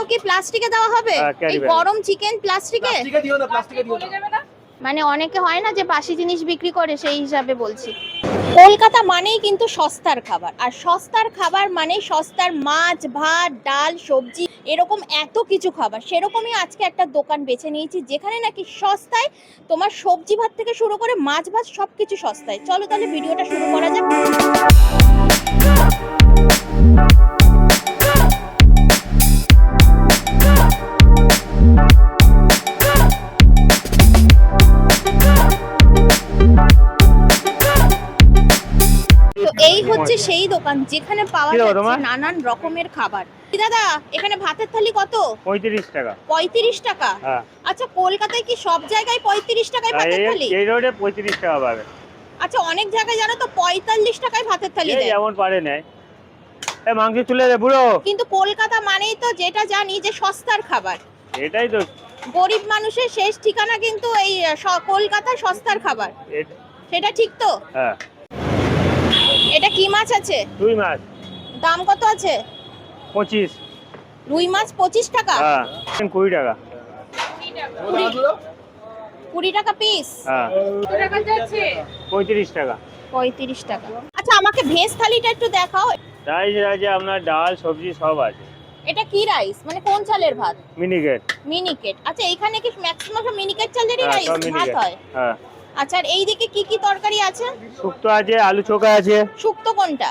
চিকেনটাও কি প্লাস্টিকে দেওয়া হবে? হ্যাঁ, এই গরম চিকেন প্লাস্টিকে? প্লাস্টিকে দিও না প্লাস্টিকে দিও না। মানে অনেকে হয় না যে বাসি জিনিস বিক্রি করে সেই হিসাবে বলছি। কলকাতা মানেই কিন্তু সস্তার খাবার আর সস্তার খাবার মানে সস্তার মাছ ভাত ডাল সবজি এরকম এত কিছু খাবার। সেরকমই আজকে একটা দোকান বেছে নিয়েছি যেখানে নাকি সস্তায় তোমার সবজি ভাত থেকে শুরু করে মাছ ভাত সব কিছু সস্তায়। চলো তাহলে ভিডিওটা শুরু করা যাক। হচ্ছে সেই দোকান যেখানে পাওয়া যাচ্ছে নানান রকমের খাবার। দাদা এখানে ভাতের থালি কত? পঁয়ত্রিশ টাকা। পঁয়ত্রিশ টাকা? হ্যাঁ। আচ্ছা কলকাতায় কি সব জায়গায় পঁয়ত্রিশ টাকায় ভাতের থালি? এই রোডে পঁয়ত্রিশ টাকা পাবে। আচ্ছা অনেক জায়গায় জানো তো পঁয়তাল্লিশ টাকায় ভাতের থালি দেয়। যেমন পারে নেয় এ মাংস তুলে দে বুড়ো। কিন্তু কলকাতা মানেই তো যেটা জানি যে সস্তার খাবার। এটাই তো। গরিব মানুষের শেষ ঠিকানা কিন্তু এই কলকাতার সস্তার খাবার। সেটা ঠিক তো? হ্যাঁ। এটা কি মাছ আছে? রুই মাছ। দাম কত আছে? পঁচিশ। রুই মাছ পঁচিশ টাকা? হ্যাঁ কুড়ি টাকা। কুড়ি। টাকা পিস হ্যাঁ। পঁয়ত্রিশ টাকা। পঁয়ত্রিশ টাকা। আচ্ছা আমাকে ভেজ থালিটা একটু দেখাও। রাইস আছে আপনার ডাল সবজি সব আছে। এটা কি রাইস? মানে কোন চালের ভাত? মিনিকেট। মিনিকেট। আচ্ছা এখানে কি ম্যাক্সিমাম মিনিকেট চালেরই হ্যাঁ রাইস? ভাত হয়? হ্যাঁ। আচ্ছা আর এইদিকে কি কি তরকারি আছে? শুক্তো আছে আলু চোখা আছে। শুক্তো কোনটা?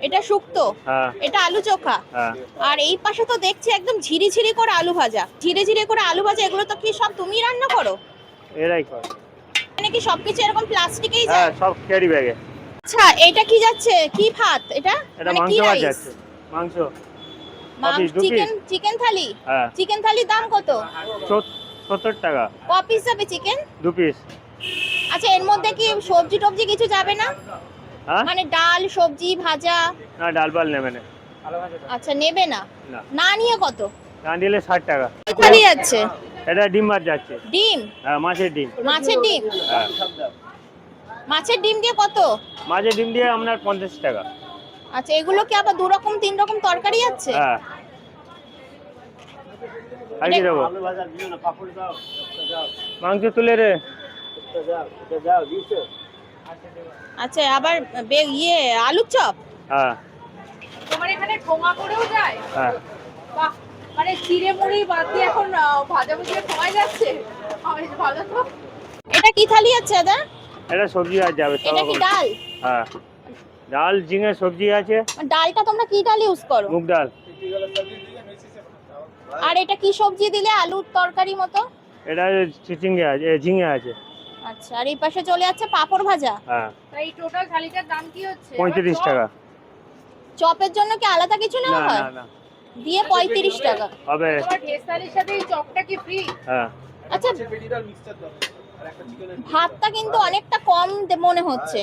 এটা শুক্তো? হ্যাঁ। এটা আলু চোখা? হ্যাঁ। আর এই পাশে তো দেখছি একদম ঝিরি ঝিরি করে আলু ভাজা। ঝিরে ঝিরে করে আলু ভাজা এগুলো তো কি সব তুমি রান্না করো? এরাই করে। মানে কি সবকিছু এরকম প্লাস্টিকেই যায়? হ্যাঁ সব ক্যারি ব্যাগে আচ্ছা এটা কি যাচ্ছে? কি ভাত এটা? এটা মানে মাংস ভাত যাচ্ছে। মাংস। চিকেন চিকেন থালি হ্যাঁ। চিকেন থালির দাম কত? সত- সত্তর টাকা। ক পিস যাবে চিকেন দু পিস আচ্ছা এর মধ্যে কি সবজি টবজি কিছু যাবে না? হ্যাঁ? মানে ডাল সবজি ভাজা? না ডাল পাল নেবে না। আচ্ছা নেবে না? না। নিয়ে কত? না দিলে ষাট টাকা। থালি যাচ্ছে? এটা ডিম ভাত যাচ্ছে। ডিম? হ্যাঁ মাছের ডিম। মাছের ডিম? হ্যাঁ। মাছের ডিম দিয়ে কত? মাছের ডিম দিয়ে আপনার পঞ্চাশ টাকা। আচ্ছা এগুলো কি আবার দু রকম তিন রকম তরকারি আছে? হ্যাঁ। আর কি দেবো? মাংস তুলে রে। আচ্ছা আবার বে- ইয়ে আলুর চপ? হ্যাঁ। তোমার এখানে ঠোঙা করেও যায়? হ্যাঁ। বাহ মানে চিড়ে মুড়ি বাদ দিয়ে এখন আহ, ভাজা ভুজিয়ে ঠোঙাই যাচ্ছে? ভালো তো। এটা কি থালি আছে দাদা? এটা সবজি আর যাবে এটা কি ডাল? হ্যাঁ। ডাল ঝিঙে সবজি আছে। ডালটা তোমরা কি ডাল ইউজ করো? মুগ ডাল। আর এটা কি সবজি দিলে আলুর তরকারি মতো? এটা চিচিঙ্গে আছে ঝিঙে আছে। আচ্ছা আর এই পাশে চলে যাচ্ছে পাপড় ভাজা। হ্যাঁ। তাই টোটাল থালিটার দাম কি হচ্ছে? পঁয়ত্রিশ আবার চপ? টাকা। চপের জন্য কি আলাদা কিছু না নেওয়া না হয়? না দিয়ে পঁয়ত্রিশ টাকা। হবে। তোমার সাথে এই চপটা কি ফ্রি হ্যাঁ। আচ্ছা ভাতটা কিন্তু অনেকটা কম মনে হচ্ছে।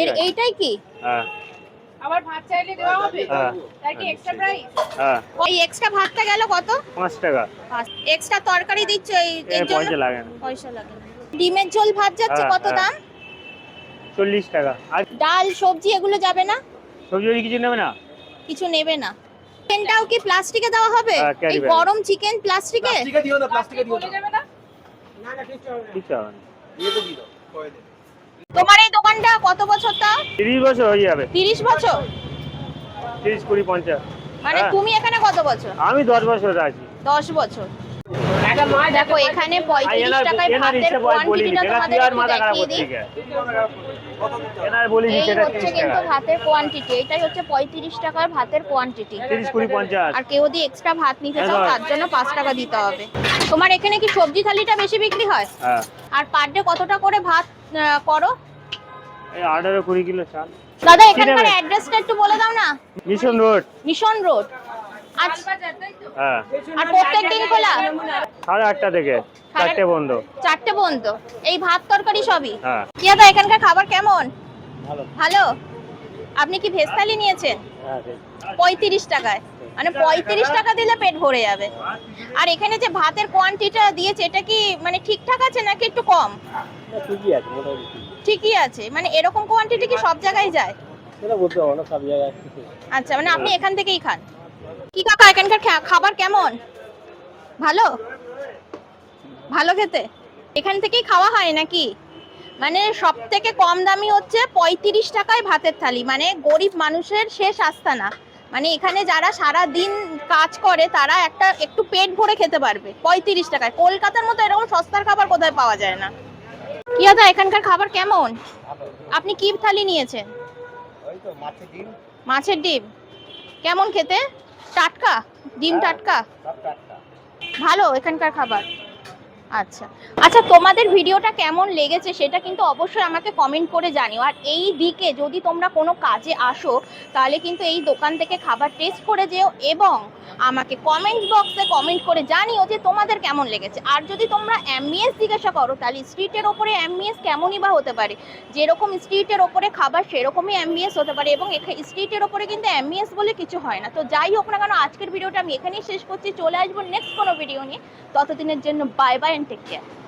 এর এইটাই কি? হ্যাঁ। আবার ভাত চাইলে দেওয়া হবে? হ্যাঁ। তার কি এক্সট্রা প্রাইস হ্যাঁ। ওই এক্সট্রা ভাতটা গেল কত? পাঁচ টাকা। এক্সট্রা তরকারি দিচ্ছ এই এর জন্য? পয়সা লাগে না। পয়সা লাগে না। ডিমের ঝোল ভাত যাচ্ছে হ্যাঁ, কত হ্যাঁ। দাম? চল্লিশ টাকা। আর ডাল সবজি এগুলো যাবে না? সবজি কিছু নেবে না? কিছু নেবে না। চিকেনটাও কি প্লাস্টিকে দেওয়া হবে? হ্যাঁ, এই গরম চিকেন প্লাস্টিকে? প্লাস্টিকে দিও না প্লাস্টিকে দিও না। যাবে না? কিছু হবে না। দিয়ে দাও করে তোমার এই দোকানটা কত বছর তা তিরিশ বছর হয়ে যাবে। তিরিশ বছর? তিরিশ কুড়ি পঞ্চাশ। মানে। তুমি এখানে কত বছর? আমি দশ বছর আছি। দশ বছর। দেখো এখানে পঁয়ত্রিশ টাকায় ভাতের কোয়ান্টিটিটা তোমাদের দেখিয়ে দিই। এই হচ্ছে কিন্তু ভাতের কোয়ান্টিটি এটাই হচ্ছে পঁয়ত্রিশ টাকার ভাতের কোয়ান্টিটি আর কেউ যদি এক্সট্রা ভাত নিতে চাও। তার জন্য পাঁচ টাকা দিতে হবে। তোমার এখানে কি সবজি থালিটা বেশি বিক্রি হয়? হ্যাঁ। আর পার ডে কতটা করে ভাত করো? আঠারো কুড়ি কিলো চাল। দাদা এখানকার? অ্যাড্রেসটা একটু বলে দাও না। Mission Road. Mission Road. হ্যাঁ। আর প্রত্যেক দিন খোলা? সাড়ে আটটা থেকে চারটে বন্ধ চারটে পর্যন্ত। এই ভাত তরকারি সবই? হ্যাঁ। কি দাদা এখানকার খাবার কেমন? ভালো। ভালো? আপনি কি ভেজ থালি নিয়েছেন? হ্যাঁ পঁয়ত্রিশ টাকায়। মানে পঁয়ত্রিশ টাকা দিলে পেট ভরে যাবে। আর এখানে যে ভাতের কোয়ান্টিটা দিয়েছে এটা কি মানে ঠিকঠাক আছে নাকি একটু কম? ঠিকই আছে ঠিকই আছে। মানে এরকম কোয়ান্টিটি কি সব জায়গায় যায়? সেটা বলতে পারব না সব জায়গায় আচ্ছা মানে আপনি এখান থেকেই খান? কি কাকা এখানকার খাবার কেমন? ভালো? ভালো খেতে? এখান থেকেই খাওয়া হয় নাকি? মানে সব থেকে কম দামি হচ্ছে পঁয়ত্রিশ টাকায় ভাতের থালি। মানে গরিব মানুষের শেষ আস্তানা। মানে এখানে যারা সারা দিন কাজ করে তারা একটা একটু পেট ভরে খেতে পারবে পঁয়ত্রিশ টাকায়। কলকাতার মতো এরকম সস্তার খাবার কোথায় পাওয়া যায় না। কি দাদা এখানকার খাবার কেমন? আপনি কি থালি নিয়েছেন? মাছের ডিম। কেমন খেতে? টাটকা? ডিম টাটকা। ভালো এখানকার খাবার। আচ্ছা। আচ্ছা তোমাদের ভিডিওটা কেমন লেগেছে সেটা কিন্তু অবশ্যই আমাকে কমেন্ট করে জানিও। আর এই দিকে যদি তোমরা কোনো কাজে আসো, তাহলে কিন্তু এই দোকান থেকে খাবার টেস্ট করে যেও এবং আমাকে কমেন্ট বক্সে কমেন্ট করে জানিও যে তোমাদের কেমন লেগেছে। আর যদি তোমরা অ্যাম্বিয়েন্স জিজ্ঞাসা করো, তাহলে স্ট্রিটের ওপরে অ্যাম্বিয়েন্স কেমনই বা হতে পারে? যেরকম স্ট্রিটের ওপরে খাবার, সেরকমই অ্যাম্বিয়েন্স হতে পারে এবং এখানে স্ট্রিটের ওপরে কিন্তু অ্যাম্বিয়েন্স বলে কিছু হয় না। তো যাই হোক না কেন, আজকের ভিডিওটা আমি এখানেই শেষ করছি। চলে আসব নেক্সট কোনো ভিডিও নিয়ে। ততদিনের জন্য bye bye and take care